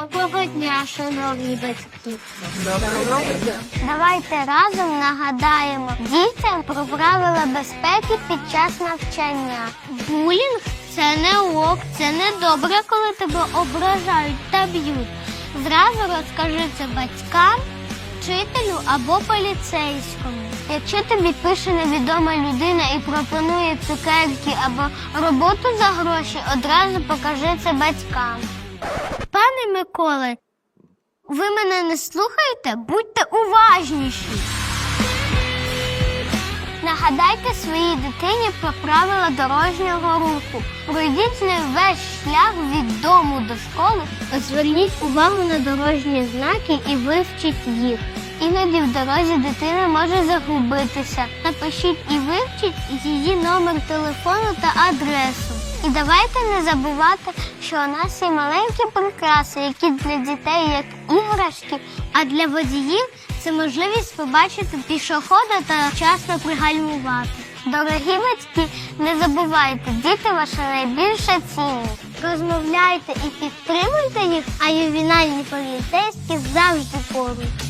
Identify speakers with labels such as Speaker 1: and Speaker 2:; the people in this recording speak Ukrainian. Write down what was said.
Speaker 1: Доброго дня, шановні батьки. Давайте разом нагадаємо дітям про правила безпеки під час навчання. Булінг це не ок, це не добре, коли тебе ображають та б'ють. Зразу розкажи це батькам, вчителю або поліцейському. Якщо тобі пише невідома людина і пропонує цукерки або роботу за гроші, одразу покажи це батькам. Пане Миколе, ви мене не слухаєте? Будьте уважніші. Нагадайте своїй дитині про правила дорожнього руху. Пройдіть з нею весь шлях від дому до школи. Зверніть увагу на дорожні знаки і вивчіть їх. Іноді в дорозі дитина може загубитися. Напишіть і вивчіть її номер телефону та адресу. І давайте не забувати, що у нас є маленькі прикраси, які для дітей як іграшки, а для водіїв це можливість побачити пішохода та вчасно пригальмувати. Дорогі батьки, не забувайте, діти ваша найбільша цінність. Розмовляйте і підтримуйте їх, а ювінальні поліцейські завжди поруч.